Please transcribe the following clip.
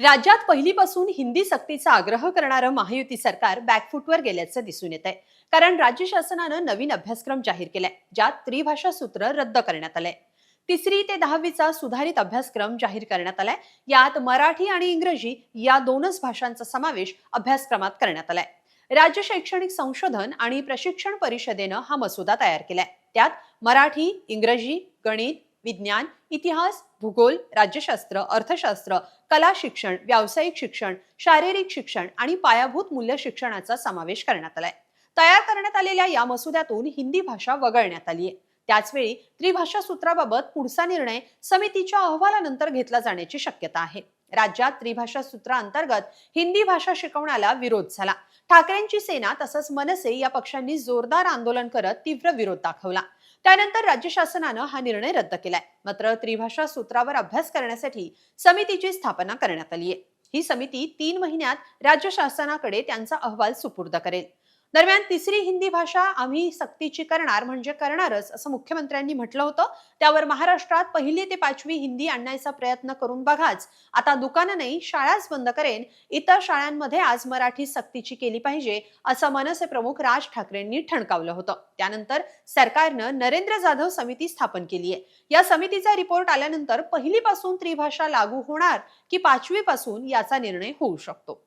राज्यात पहिलीपासून हिंदी सक्तीचा आग्रह करणारं महायुती सरकार बॅकफूटवर गेल्याचं दिसून येत आहे कारण राज्य शासनानं नवीन अभ्यासक्रम जाहीर केलाय ज्यात त्रिभाषा सूत्र रद्द करण्यात आलंय. तिसरी ते दहावीचा सुधारित अभ्यासक्रम जाहीर करण्यात आलाय. यात मराठी आणि इंग्रजी या दोनच भाषांचा समावेश अभ्यासक्रमात करण्यात आलाय. राज्य शैक्षणिक संशोधन आणि प्रशिक्षण परिषदेनं हा मसुदा तयार केलाय. त्यात मराठी इंग्रजी गणित विज्ञान इतिहास भूगोल राज्यशास्त्र अर्थशास्त्र कला शिक्षण व्यावसायिक शिक्षण शारीरिक शिक्षण आणि पायाभूत मूल्य शिक्षणाचा समावेश करण्यात आलाय. तयार करण्यात आलेल्या या मसुद्यातून हिंदी भाषा वगळण्यात आली आहे त्याचवेळी त्रिभाषा सूत्राबाबत पुढचा निर्णय समितीच्या अहवालानंतर घेतला जाण्याची शक्यता आहे. राज्यात त्रिभाषा सूत्राअंतर्गत हिंदी भाषा शिकवण्याला विरोध झाला. ठाकरेंची सेना तसंच मनसे या पक्षांनी जोरदार आंदोलन करत तीव्र विरोध दाखवला. त्यानंतर राज्य शासनानं हा निर्णय रद्द केलाय. मात्र त्रिभाषा सूत्रावर अभ्यास करण्यासाठी समितीची स्थापना करण्यात आली आहे ही समिती तीन महिन्यात राज्य शासनाकडे त्यांचा अहवाल सुपूर्द करेल. दरम्यान तिसरी हिंदी भाषा आम्ही सक्तीची करणार म्हणजे करणारच असं मुख्यमंत्र्यांनी म्हटलं होतं. त्यावर महाराष्ट्रात पहिली ते पाचवी हिंदी आणण्याचा प्रयत्न करून बघाच. आता दुकानं नाही शाळाच बंद करेन. इतर शाळांमध्ये आज मराठी सक्तीची केली पाहिजे असं मनसे प्रमुख राज ठाकरेंनी ठणकावलं होतं. त्यानंतर सरकारनं नरेंद्र जाधव समिती स्थापन केली आहे. या समितीचा रिपोर्ट आल्यानंतर पहिलीपासून त्रिभाषा लागू होणार की पाचवीपासून याचा निर्णय होऊ शकतो.